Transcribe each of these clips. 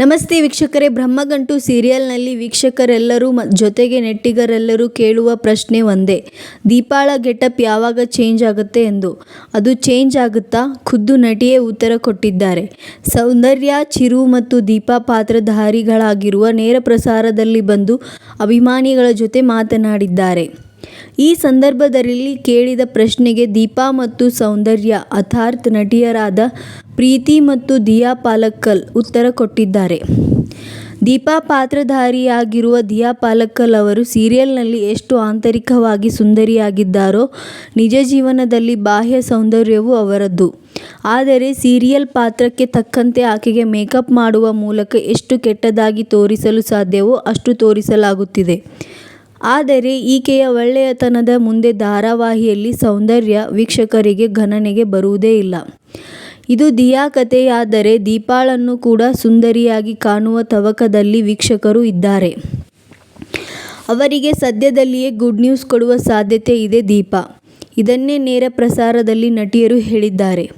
ನಮಸ್ತೆ ವೀಕ್ಷಕರೇ, ಬ್ರಹ್ಮಗಂಟು ಸೀರಿಯಲ್ನಲ್ಲಿ ವೀಕ್ಷಕರೆಲ್ಲರೂ ಜೊತೆಗೆ ನೆಟ್ಟಿಗರೆಲ್ಲರೂ ಕೇಳುವ ಪ್ರಶ್ನೆ ಒಂದೇ. ದೀಪಾಳ ಗೆಟಪ್ ಯಾವಾಗ ಚೇಂಜ್ ಆಗುತ್ತೆ ಎಂದು. ಅದು ಚೇಂಜ್ ಆಗುತ್ತಾ? ಖುದ್ದು ನಟಿಯೇ ಉತ್ತರ ಕೊಟ್ಟಿದ್ದಾರೆ. ಸೌಂದರ್ಯ, ಚಿರು ಮತ್ತು ದೀಪಾ ಪಾತ್ರಧಾರಿಗಳಾಗಿರುವ ನೇರ ಪ್ರಸಾರದಲ್ಲಿ ಬಂದು ಅಭಿಮಾನಿಗಳ ಜೊತೆ ಮಾತನಾಡಿದ್ದಾರೆ. ಈ ಸಂದರ್ಭದಲ್ಲಿ ಕೇಳಿದ ಪ್ರಶ್ನೆಗೆ ದೀಪಾ ಮತ್ತು ಸೌಂದರ್ಯ ಅಥಾರ್ಥ್ ನಟಿಯರಾದ ಪ್ರೀತಿ ಮತ್ತು ದಿಯಾ ಪಾಲಕ್ಕಲ್ ಉತ್ತರ ಕೊಟ್ಟಿದ್ದಾರೆ. ದೀಪಾ ಪಾತ್ರಧಾರಿಯಾಗಿರುವ ದಿಯಾ ಪಾಲಕ್ಕಲ್ ಅವರು ಸೀರಿಯಲ್ನಲ್ಲಿ ಎಷ್ಟು ಆಂತರಿಕವಾಗಿ ಸುಂದರಿಯಾಗಿದ್ದಾರೋ ನಿಜ ಜೀವನದಲ್ಲಿ ಬಾಹ್ಯ ಸೌಂದರ್ಯವೂ ಅವರದ್ದು. ಆದರೆ ಸೀರಿಯಲ್ ಪಾತ್ರಕ್ಕೆ ತಕ್ಕಂತೆ ಆಕೆಗೆ ಮೇಕಪ್ ಮಾಡುವ ಮೂಲಕ ಎಷ್ಟು ಕೆಟ್ಟದಾಗಿ ತೋರಿಸಲು ಸಾಧ್ಯವೋ ಅಷ್ಟು ತೋರಿಸಲಾಗುತ್ತಿದೆ. ಆದರೆ ಈಕೆಯ ಒಳ್ಳೆಯತನದ ಮುಂದೆ ಧಾರಾವಾಹಿಯಲ್ಲಿ ಸೌಂದರ್ಯ ವೀಕ್ಷಕರಿಗೆ ಗಣನೆಗೆ ಬರುವುದೇ ಇಲ್ಲ. ಇದು ದಿಯಾ ಕಥೆಯಾದರೆ ದೀಪಾಳನ್ನು ಕೂಡ ಸುಂದರಿಯಾಗಿ ಕಾಣುವ ತವಕದಲ್ಲಿ ವೀಕ್ಷಕರು ಇದ್ದಾರೆ. ಅವರಿಗೆ ಸದ್ಯದಲ್ಲಿಯೇ ಗುಡ್ ನ್ಯೂಸ್ ಕೊಡುವ ಸಾಧ್ಯತೆ ಇದೆ ದೀಪಾ. ಇದನ್ನೇ ನೇರ ಪ್ರಸಾರದಲ್ಲಿ ನಟಿಯರು ಹೇಳಿದ್ದಾರೆ.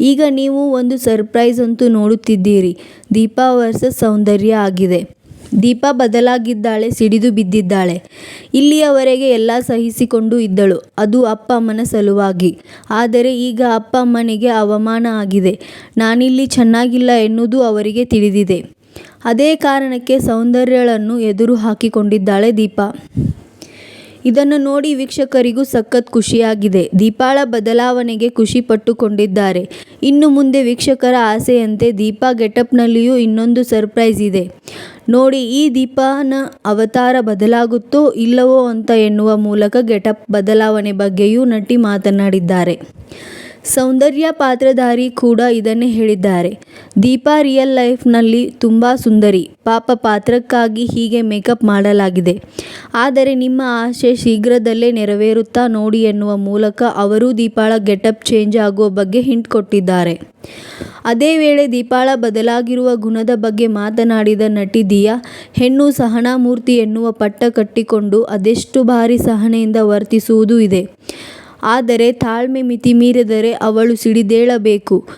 ಈಗ ನೀವು ಒಂದು ಸರ್ಪ್ರೈಸ್ ಅಂತೂ ನೋಡುತ್ತಿದ್ದೀರಿ. ದೀಪಾ ವರ್ಸಸ್ ಸೌಂದರ್ಯ ಆಗಿದೆ. ದೀಪಾ ಬದಲಾಗಿದ್ದಾಳೆ, ಸಿಡಿದು ಬಿದ್ದಿದ್ದಾಳೆ. ಇಲ್ಲಿಯವರೆಗೆ ಎಲ್ಲ ಸಹಿಸಿಕೊಂಡು ಇದ್ದಳು. ಅದು ಅಪ್ಪ ಅಮ್ಮನ ಸಲುವಾಗಿ. ಆದರೆ ಈಗ ಅಪ್ಪ ಅಮ್ಮನಿಗೆ ಅವಮಾನ ಆಗಿದೆ. ನಾನಿಲ್ಲಿ ಚೆನ್ನಾಗಿಲ್ಲ ಎನ್ನುವುದು ಅವರಿಗೆ ತಿಳಿದಿದೆ. ಅದೇ ಕಾರಣಕ್ಕೆ ಸೌಂದರ್ಯಳನ್ನು ಎದುರು ಹಾಕಿಕೊಂಡಿದ್ದಾಳೆ ದೀಪಾ. ಇದನ್ನು ನೋಡಿ ವೀಕ್ಷಕರಿಗೂ ಸಖತ್ ಖುಷಿಯಾಗಿದೆ. ದೀಪಾಳ ಬದಲಾವಣೆಗೆ ಖುಷಿ ಪಟ್ಟುಕೊಂಡಿದ್ದಾರೆ. ಇನ್ನು ಮುಂದೆ ವೀಕ್ಷಕರ ಆಸೆಯಂತೆ ದೀಪಾ ಗೆಟಪ್ನಲ್ಲಿಯೂ ಇನ್ನೊಂದು ಸರ್ಪ್ರೈಸ್ ಇದೆ. ನೋಡಿ ಈ ದೀಪನ ಅವತಾರ ಬದಲಾಗುತ್ತೋ ಇಲ್ಲವೋ ಅಂತ ಎನ್ನುವ ಮೂಲಕ ಗೆಟಪ್ ಬದಲಾವಣೆ ಬಗ್ಗೆಯೂ ನಟಿ ಮಾತನಾಡಿದ್ದಾರೆ. ಸೌಂದರ್ಯ ಪಾತ್ರಧಾರಿ ಕೂಡ ಇದನ್ನೇ ಹೇಳಿದ್ದಾರೆ. ದೀಪಾ ರಿಯಲ್ ಲೈಫ್ನಲ್ಲಿ ತುಂಬ ಸುಂದರಿ. ಪಾಪ ಪಾತ್ರಕ್ಕಾಗಿ ಹೀಗೆ ಮೇಕಪ್ ಮಾಡಲಾಗಿದೆ. ಆದರೆ ನಿಮ್ಮ ಆಸೆ ಶೀಘ್ರದಲ್ಲೇ ನೆರವೇರುತ್ತಾ ನೋಡಿ ಎನ್ನುವ ಮೂಲಕ ಅವರೂ ದೀಪಾಳ ಗೆಟಪ್ ಚೇಂಜ್ ಆಗುವ ಬಗ್ಗೆ ಹಿಂಟ್ ಕೊಟ್ಟಿದ್ದಾರೆ. ಅದೇ ವೇಳೆ ದೀಪಾಳ ಬದಲಾಗಿರುವ ಗುಣದ ಬಗ್ಗೆ ಮಾತನಾಡಿದ ನಟಿ ದಿಯಾ, ಹೆಣ್ಣು ಸಹನಾಮೂರ್ತಿ ಎನ್ನುವ ಪಟ್ಟ ಕಟ್ಟಿಕೊಂಡು ಅದೆಷ್ಟು ಬಾರಿ ಸಹನೆಯಿಂದ ವರ್ತಿಸುವುದೂ ಇದೆ. ಆದರೆ ತಾಳ್ಮೆ ಮಿತಿ ಮೀರಿದರೆ ಅವಳು ಸಿಡಿದೇಳಬೇಕು.